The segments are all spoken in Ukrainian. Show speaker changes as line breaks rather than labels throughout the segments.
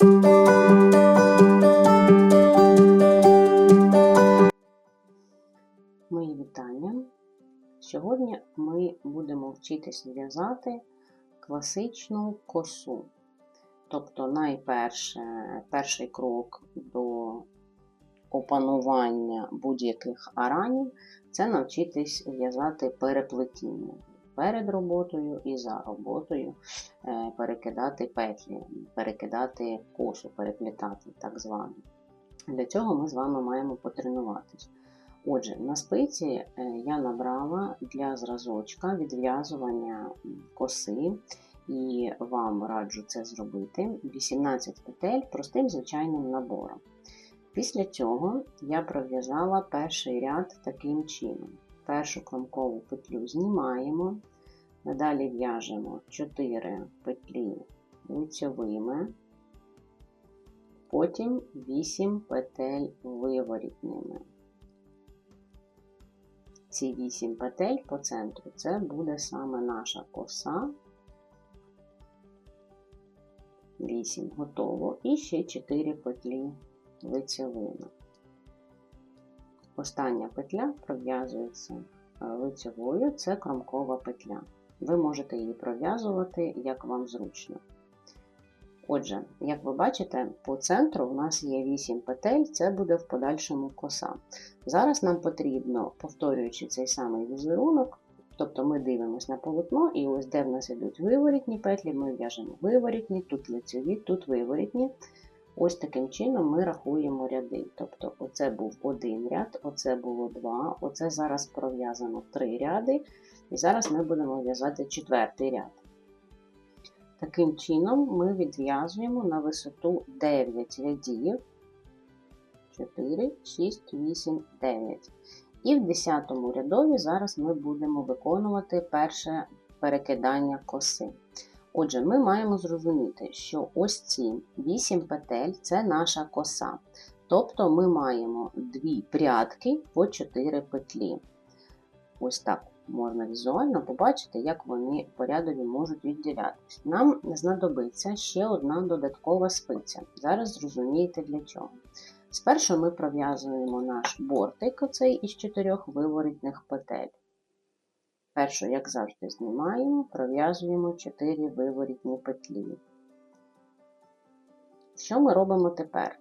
Мої вітання. Сьогодні ми будемо вчитись в'язати класичну косу. Тобто, найперше, перший крок до опанування будь-яких аранів це навчитись в'язати переплетіння. Перед роботою і за роботою е, перекидати петлі, перекидати косу, переплітати так звано. Для цього ми з вами маємо потренуватись. Отже, на спиці е, я набрала для зразочка відв'язування коси, і вам раджу це зробити 18 петель простим звичайним набором. Після цього я пров'язала перший ряд таким чином. Першу кромкову петлю знімаємо, надалі в'яжемо 4 петлі лицьовими, потім 8 петель виворітніми. Ці 8 петель по центру це буде саме наша коса. 8 готово. І ще 4 петлі лицевими. Остання петля пров'язується лицевою, це кромкова петля. Ви можете її пров'язувати, як вам зручно. Отже, як ви бачите, по центру у нас є 8 петель, це буде в подальшому коса. Зараз нам потрібно, повторюючи цей самий візерунок, тобто ми дивимося на полотно, і ось де в нас йдуть виворітні петлі, ми в'яжемо виворітні, тут лицеві, тут виворітні. Ось таким чином ми рахуємо ряди. Тобто, оце був один ряд, оце було два, оце зараз пров'язано три ряди, і зараз ми будемо в'язати четвертий ряд. Таким чином, ми відв'язуємо на висоту 9 рядів, 4, 6, 8, 9. І в 10 рядові зараз ми будемо виконувати перше перекидання коси. Отже, ми маємо зрозуміти, що ось ці 8 петель це наша коса. Тобто ми маємо дві прядки по 4 петлі. Ось так можна візуально побачити, як вони по рядові можуть відділятися. Нам знадобиться ще одна додаткова спиця. Зараз зрозумієте для чого. Спершу ми пров'язуємо наш бортик оцей із чотирьох виворітних петель. Першу, як завжди, знімаємо, пров'язуємо 4 виворітні петлі. Що ми робимо тепер?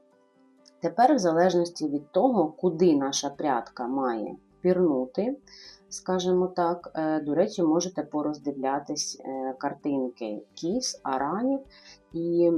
Тепер, в залежності від того, куди наша прядка має пірнути, скажімо так, е, до речі, можете пороздивлятись е, картинки кіз, аранів і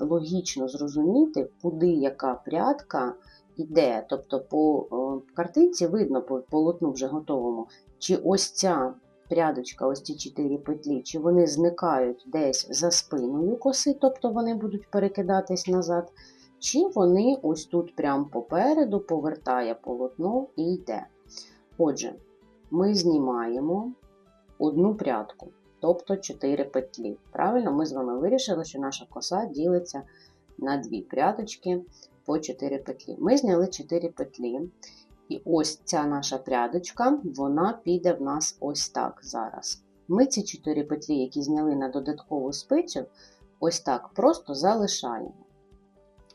логічно зрозуміти, куди яка прядка йде. Тобто по картинці видно по полотну вже готовому, чи ось ця прядочка, ось ці 4 петлі, чи вони зникають десь за спиною коси, тобто вони будуть перекидатись назад, чи вони ось тут прямо попереду повертає полотно і йде. Отже, ми знімаємо одну прядку, тобто 4 петлі. Правильно, ми з вами вирішили, що наша коса ділиться на дві прядочки по 4 петлі. Ми зняли 4 петлі. І ось ця наша прядочка, вона піде в нас ось так зараз. Ми ці 4 петлі, які зняли на додаткову спицю, ось так просто залишаємо.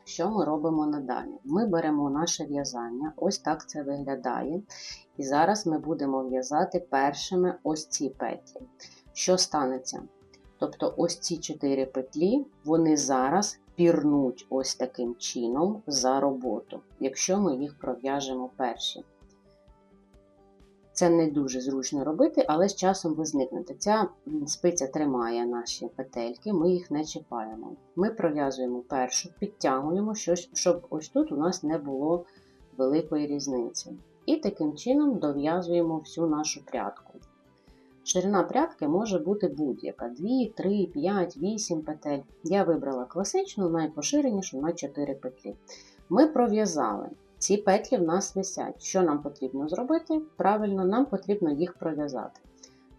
Що ми робимо надалі? Ми беремо наше в'язання, ось так це виглядає. І зараз ми будемо в'язати першими ось ці петлі. Що станеться? Тобто ось ці 4 петлі, вони зараз пірнуть ось таким чином за роботу, якщо ми їх пров'яжемо перші. Це не дуже зручно робити, але з часом ви зникнете. Ця спиця тримає наші петельки, ми їх не чіпаємо. Ми пров'язуємо першу, підтягуємо, щоб ось тут у нас не було великої різниці. І таким чином дов'язуємо всю нашу прядку. Ширина прядки може бути будь-яка: 2, 3, 5, 8 петель. Я вибрала класичну, найпоширенішу на 4 петлі. Ми пров'язали. Ці петлі в нас висять. Що нам потрібно зробити? Правильно, нам потрібно їх пров'язати.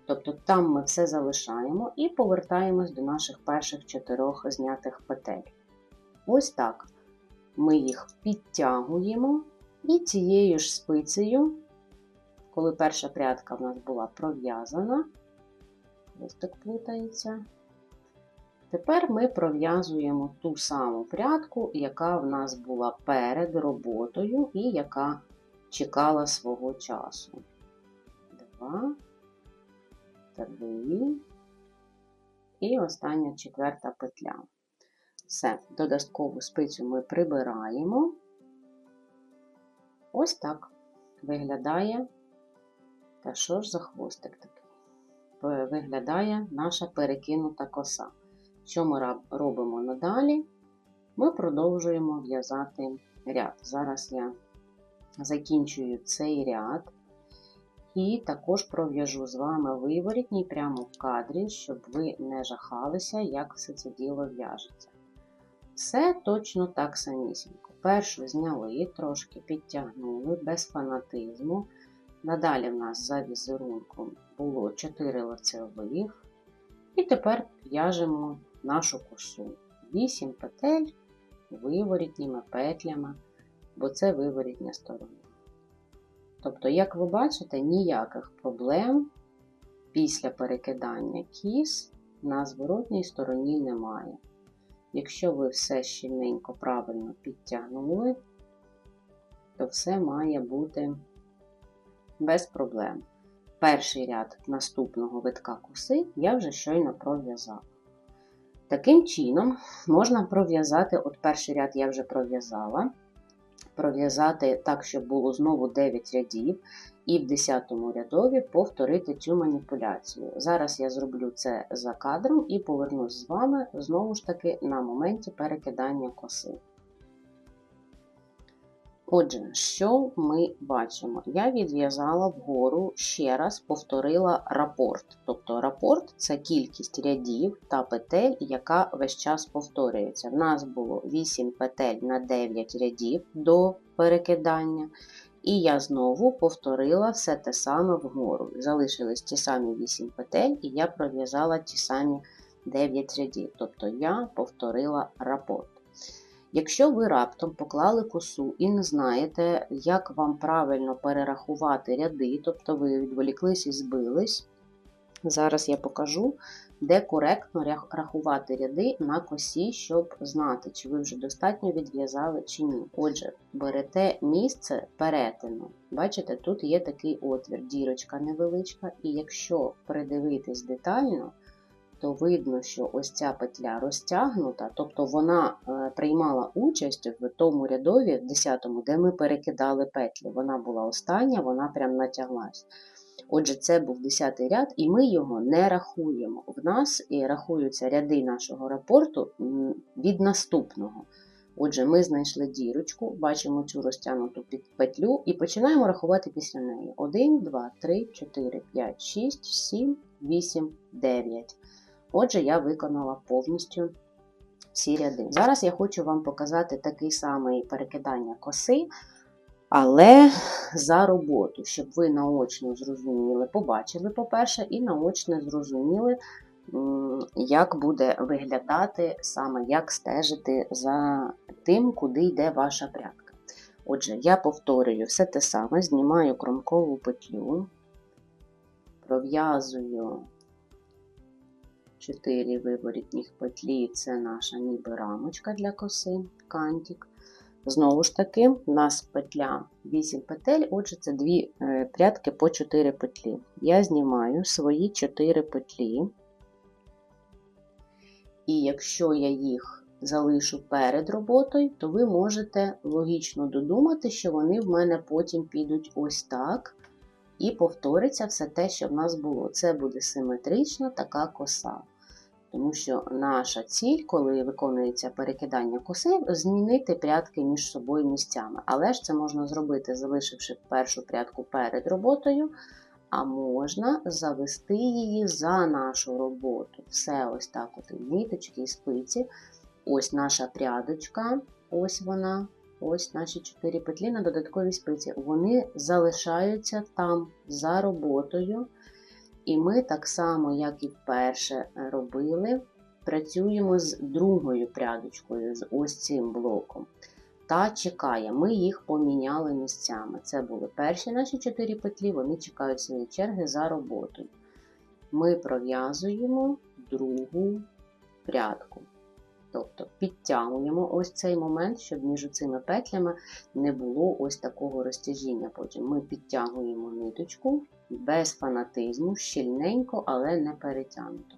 Тобто там ми все залишаємо і повертаємось до наших перших чотирьох знятих петель. Ось так. Ми їх підтягуємо і цією ж спицею коли перша прядка в нас була пров'язана, ось так плутається, Тепер ми пров'язуємо ту саму прядку, яка в нас була перед роботою і яка чекала свого часу. Два, три. І остання четверта петля. Все, додаткову спицю ми прибираємо. Ось так виглядає, та що ж за хвостик такий? Виглядає наша перекинута коса. Що ми робимо надалі? Ми продовжуємо в'язати ряд. Зараз я закінчую цей ряд. І також пров'яжу з вами виворітній прямо в кадрі, щоб ви не жахалися, як все це діло в'яжеться. Все точно так самісінько. Першу зняли, трошки підтягнули без фанатизму. Надалі в нас за візерунком було 4 лицевих. І тепер в'яжемо нашу косу. 8 петель виворітніми петлями, бо це виворітня сторона. Тобто, як ви бачите, ніяких проблем після перекидання кіс на зворотній стороні немає. Якщо ви все щільненько правильно підтягнули, то все має бути без проблем. Перший ряд наступного витка коси я вже щойно пров'язала. Таким чином, можна пров'язати, от перший ряд я вже пров'язала, пров'язати так, щоб було знову 9 рядів, і в 10 рядові повторити цю маніпуляцію. Зараз я зроблю це за кадром і повернусь з вами знову ж таки на моменті перекидання коси. Отже, що ми бачимо? Я відв'язала вгору ще раз повторила рапорт. Тобто рапорт це кількість рядів та петель, яка весь час повторюється. У нас було 8 петель на 9 рядів до перекидання. І я знову повторила все те саме вгору. Залишились ті самі 8 петель, і я пров'язала ті самі 9 рядів. Тобто я повторила рапорт. Якщо ви раптом поклали косу і не знаєте, як вам правильно перерахувати ряди, тобто ви відволіклись і збились, зараз я покажу, де коректно рахувати ряди на косі, щоб знати, чи ви вже достатньо відв'язали чи ні. Отже, берете місце перетину. Бачите, тут є такий отвір, дірочка невеличка, і якщо придивитись детально, то видно, що ось ця петля розтягнута, тобто вона е, приймала участь в тому рядові, в 10-му, де ми перекидали петлі. Вона була остання, вона прям натяглась. Отже, це був 10 ряд, і ми його не рахуємо. В нас і рахуються ряди нашого рапорту від наступного. Отже, ми знайшли дірочку, бачимо цю розтягнуту петлю і починаємо рахувати після неї. 1, 2, 3, 4, 5, 6, 7, 8, 9. Отже, я виконала повністю всі ряди. Зараз я хочу вам показати такий самий перекидання коси, але за роботу, щоб ви наочно зрозуміли, побачили, по-перше, і наочно зрозуміли, як буде виглядати саме, як стежити за тим, куди йде ваша прядка. Отже, я повторюю все те саме, знімаю кромкову петлю, пров'язую 4 виворітніх петлі це наша ніби рамочка для коси, кантик. Знову ж таки, у нас петля 8 петель, отже, це 2 е, прядки по 4 петлі. Я знімаю свої 4 петлі, і якщо я їх залишу перед роботою, то ви можете логічно додумати, що вони в мене потім підуть ось так. І повториться все те, що в нас було. Це буде симетрична така коса. Тому що наша ціль, коли виконується перекидання коси, змінити прядки між собою місцями. Але ж це можна зробити, залишивши першу прядку перед роботою, а можна завести її за нашу роботу. Все ось так: от ниточки і спиці. Ось наша прядочка, ось вона, ось наші 4 петлі на додатковій спиці. Вони залишаються там за роботою. І ми так само, як і вперше робили, працюємо з другою прядочкою, з ось цим блоком. Та чекає, ми їх поміняли місцями. Це були перші наші 4 петлі, вони чекають своєї черги за роботою. Ми пров'язуємо другу прядку. Тобто підтягуємо ось цей момент, щоб між цими петлями не було ось такого розтяжіння. Потім ми підтягуємо ниточку без фанатизму, щільненько, але не перетягнуто.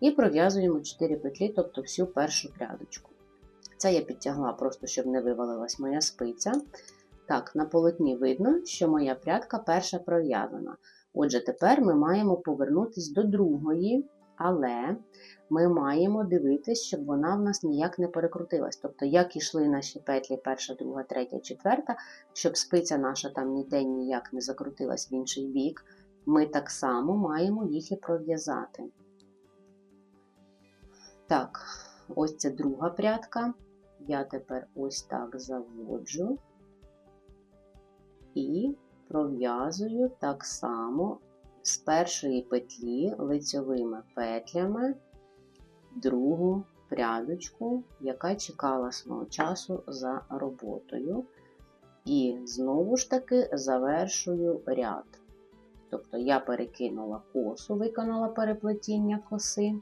І пров'язуємо 4 петлі, тобто всю першу прядочку. Це я підтягла просто, щоб не вивалилась моя спиця. Так, на полотні видно, що моя прядка перша пров'язана. Отже, тепер ми маємо повернутися до другої, але ми маємо дивитися, щоб вона в нас ніяк не перекрутилась. Тобто, як ішли наші петлі перша, друга, третя, четверта, щоб спиця наша там ніде ніяк не закрутилась в інший бік, ми так само маємо їх і пров'язати. Так, ось це друга прядка. Я тепер ось так заводжу і пров'язую так само з першої петлі лицьовими петлями другу прядочку, яка чекала свого часу за роботою. І знову ж таки завершую ряд. Тобто я перекинула косу, виконала переплетіння коси,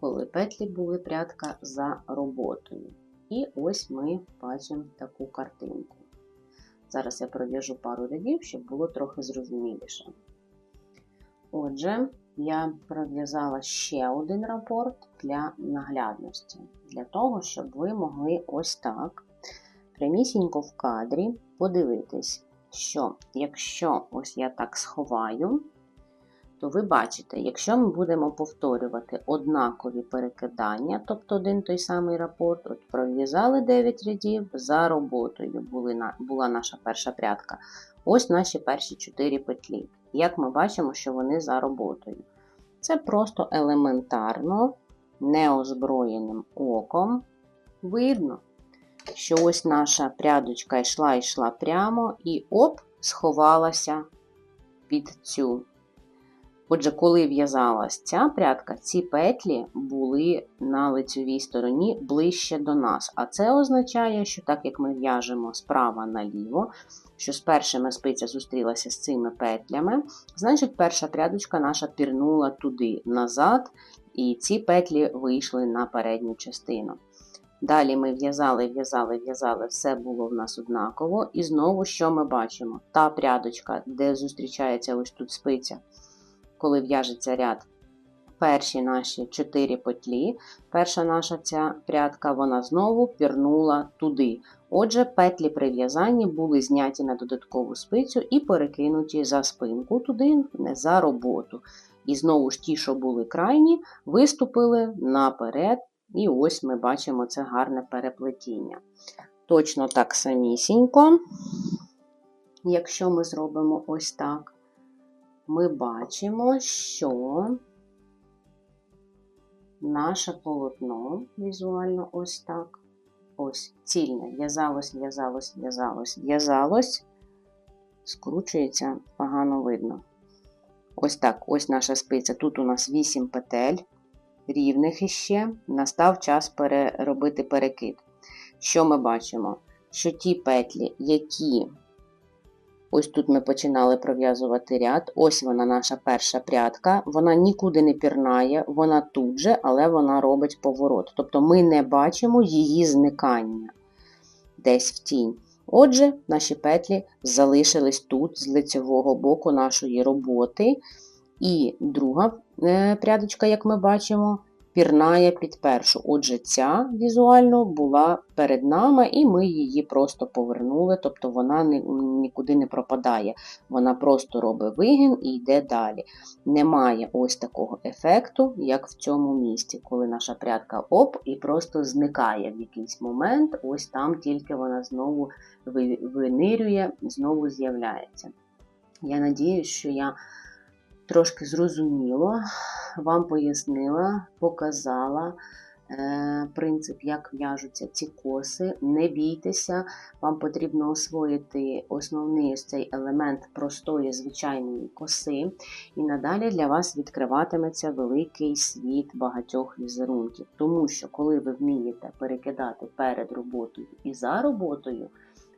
коли петлі були прядка за роботою. І ось ми бачимо таку картинку. Зараз я пров'яжу пару рядів, щоб було трохи зрозуміліше. Отже, я пров'язала ще один рапорт для наглядності, для того, щоб ви могли ось так прямісінько в кадрі подивитись, що якщо ось я так сховаю, то ви бачите, якщо ми будемо повторювати однакові перекидання, тобто один той самий рапорт, от пров'язали 9 рядів, за роботою були, була наша перша прядка. Ось наші перші 4 петлі. Як ми бачимо, що вони за роботою. Це просто елементарно, неозброєним оком видно, що ось наша прядочка йшла йшла прямо і оп, сховалася під цю Отже, коли в'язалась ця прядка, ці петлі були на лицевій стороні ближче до нас. А це означає, що так як ми в'яжемо справа наліво, що з першими спиця зустрілася з цими петлями, значить перша прядочка наша пірнула туди назад, і ці петлі вийшли на передню частину. Далі ми в'язали, в'язали, в'язали, все було в нас однаково. І знову, що ми бачимо? Та прядочка, де зустрічається ось тут спиця коли в'яжеться ряд. Перші наші 4 петлі, перша наша ця прядка, вона знову пірнула туди. Отже, петлі при в'язанні були зняті на додаткову спицю і перекинуті за спинку туди, не за роботу. І знову ж ті, що були крайні, виступили наперед, і ось ми бачимо це гарне переплетіння. Точно так самісінько, якщо ми зробимо ось так ми бачимо, що наше полотно візуально ось так. Ось цільне. В'язалось, в'язалось, в'язалось, в'язалось, скручується, погано видно. Ось так, ось наша спиця. Тут у нас 8 петель, рівних іще. Настав час переробити перекид. Що ми бачимо? Що ті петлі, які Ось тут ми починали пров'язувати ряд. Ось вона наша перша прядка. Вона нікуди не пірнає, вона тут же, але вона робить поворот. Тобто ми не бачимо її зникання десь в тінь. Отже, наші петлі залишились тут, з лицевого боку нашої роботи. І друга е, прядочка, як ми бачимо, пірнає під першу. Отже, ця візуально була перед нами, і ми її просто повернули, тобто вона нікуди не пропадає. Вона просто робить вигін і йде далі. Немає ось такого ефекту, як в цьому місці, коли наша прядка оп, і просто зникає в якийсь момент, ось там тільки вона знову винирює, знову з'являється. Я надіюсь, що я трошки зрозуміло, вам пояснила, показала е, принцип, як в'яжуться ці коси. Не бійтеся, вам потрібно освоїти основний цей елемент простої звичайної коси, і надалі для вас відкриватиметься великий світ багатьох візерунків. Тому що, коли ви вмієте перекидати перед роботою і за роботою,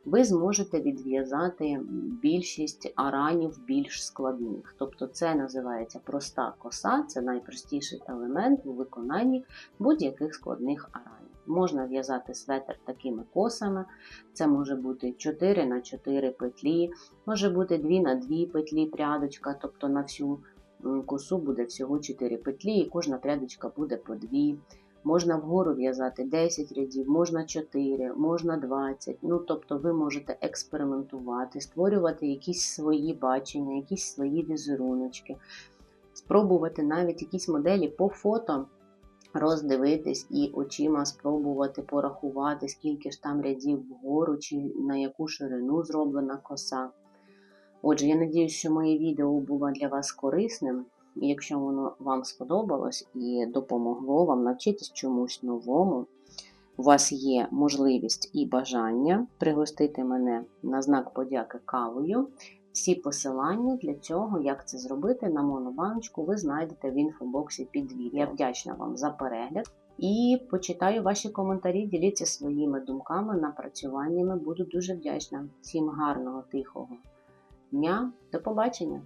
ви зможете відв'язати більшість аранів більш складних. Тобто це називається проста коса, це найпростіший елемент у виконанні будь-яких складних аранів. Можна в'язати светр такими косами, це може бути 4 на 4 петлі, може бути 2 на 2 петлі прядочка, тобто на всю косу буде всього 4 петлі, і кожна прядочка буде по 2. Можна вгору в'язати 10 рядів, можна 4, можна 20. Ну, тобто ви можете експериментувати, створювати якісь свої бачення, якісь свої візеруночки, спробувати навіть якісь моделі по фото роздивитись і очима спробувати порахувати, скільки ж там рядів вгору, чи на яку ширину зроблена коса. Отже, я надію, що моє відео було для вас корисним. Якщо воно вам сподобалось і допомогло вам навчитись чомусь новому, у вас є можливість і бажання пригостити мене на знак подяки кавою. Всі посилання для цього, як це зробити на монобаночку, ви знайдете в інфобоксі під відео. Я вдячна вам за перегляд і почитаю ваші коментарі, діліться своїми думками, напрацюваннями. Буду дуже вдячна. Всім гарного, тихого дня. До побачення!